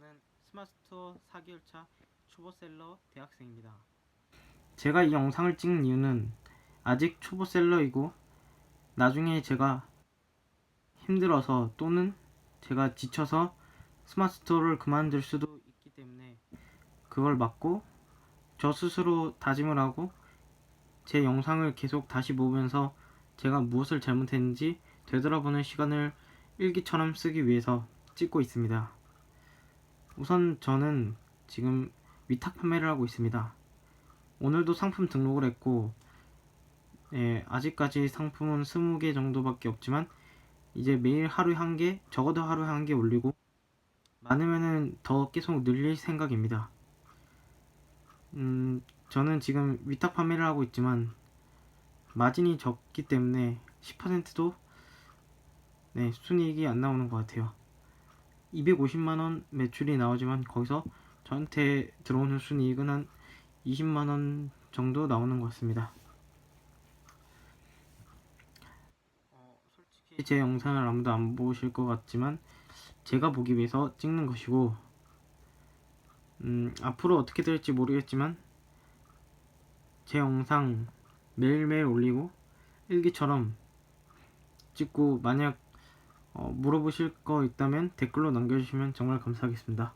저는 스마스토어 4개월차 초보셀러 대학생입니다. 제가 이 영상을 찍는 이유는 아직 초보셀러이고 나중에 제가 힘들어서 또는 제가 지쳐서 스마스토어를 그만둘 수도 있기 때문에 그걸 막고 저 스스로 다짐을 하고 제 영상을 계속 다시 보면서 제가 무엇을 잘못했는지 되돌아보는 시간을 일기처럼 쓰기 위해서 찍고 있습니다. 우선 저는 지금 위탁 판매를 하고 있습니다. 오늘도 상품 등록을 했고, 예, 아직까지 상품은 20개 정도밖에 없지만, 이제 매일 하루에 한 개, 적어도 하루에 한 개 올리고, 많으면은 더 계속 늘릴 생각입니다. 음, 저는 지금 위탁 판매를 하고 있지만, 마진이 적기 때문에 10%도 네, 순이익이 안 나오는 것 같아요. 250만원 매출이 나오지만 거기서 저한테 들어오는 순이익은 한 20만원 정도 나오는 것 같습니다. 어, 솔직히 제 영상을 아무도 안 보실 것 같지만 제가 보기 위해서 찍는 것이고 음, 앞으로 어떻게 될지 모르겠지만 제 영상 매일매일 올리고 일기처럼 찍고 만약 어, 물어보실 거 있다면 댓글로 남겨주시면 정말 감사하겠습니다.